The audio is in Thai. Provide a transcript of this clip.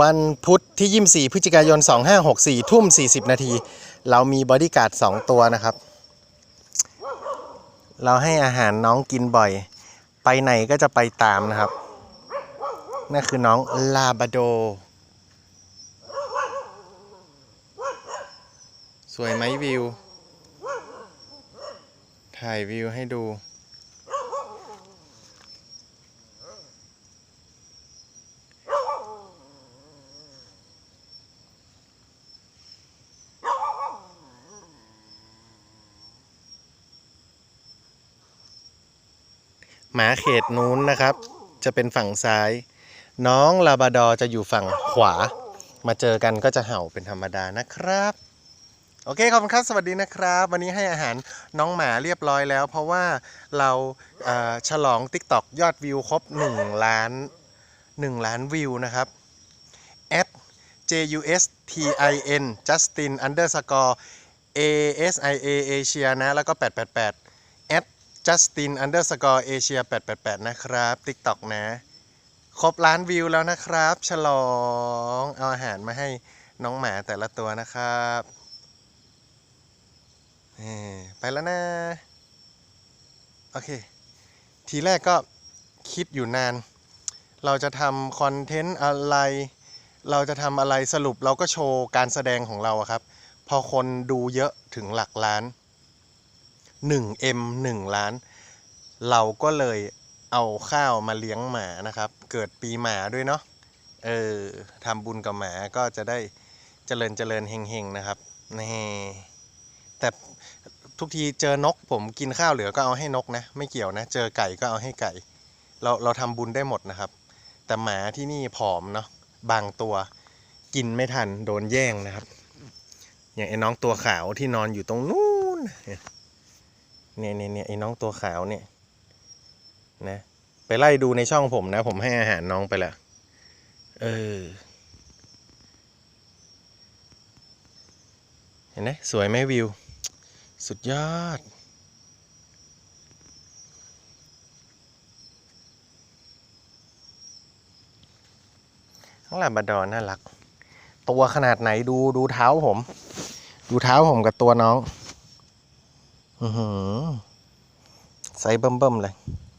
วันพุธที่ 24 พฤศจิกายน 2564 ทุ่ม 40 นาที เรามีบอดี้การ์ด 2 ตัวนะครับ เราให้อาหารน้องกินบ่อย ไปไหนก็จะไปตามนะครับ นั่นคือน้องลาบาโด สวยไหมวิว ถ่ายวิวให้ดู หมาเขตนู้นนะครับ จะเป็นฝั่งซ้าย น้องลาบราดอจะอยู่ฝั่งขวา มาเจอกันก็จะเห่าเป็นธรรมดานะครับ โอเคขอบคุณครับสวัสดีนะครับ วันนี้ให้อาหารน้องหมาเรียบร้อยแล้ว เพราะว่าเราเฉลอง TikTok ยอดวิวครบ 1 ล้าน 1 ล้านวิวนะครับ at justin justin underscore asia asia นะ แล้วก็ 888 justin underscore asia 888 นะครับ TikTok นะ ครบล้านวิวแล้วนะครับ ฉลอง เอาอาหารมาให้น้องหมาแต่ละตัวนะครับไปแล้วนะ โอเค ทีแรกก็คิดอยู่นาน เราจะทำคอนเทนต์อะไร เราจะทำอะไรสรุปเราก็โชว์การแสดงของเราครับ พอคนดูเยอะถึงหลักล้าน 1M 1 ล้าน เราก็เลยเอาข้าวมาเลี้ยงหมานะครับ เกิดปีหมาด้วยเนาะเออทำบุญกับหมาก็จะได้เจริญเจริญเฮงๆนะครับนี่แต่ทุกทีเจอนกผมกินข้าวเหลือก็เอาให้นกนะ ไม่เกี่ยวนะ เจอไก่ก็เอาให้ไก่ เราเราทำบุญได้หมดนะครับ แต่หมาที่นี่ผอมเนาะบางตัวกินไม่ทันโดนแย่งนะครับ อย่างไอ้น้องตัวขาวที่นอนอยู่ตรงนู้น เนี่ยเนี่ยเนี่ยไอ้น้องตัวขาวเนี่ยนะไปไล่ดูในช่องผมนะ ผมให้อาหารน้องไปแล้วเออ เห็นไหมสวยไหมวิว สุดยอดข้งลังบาดอนน่ารัก ตัวขนาดไหนดูดูเท้าผม ดูเท้าผมกับตัวน้อง อือหือไซส์เบิ่มๆเลย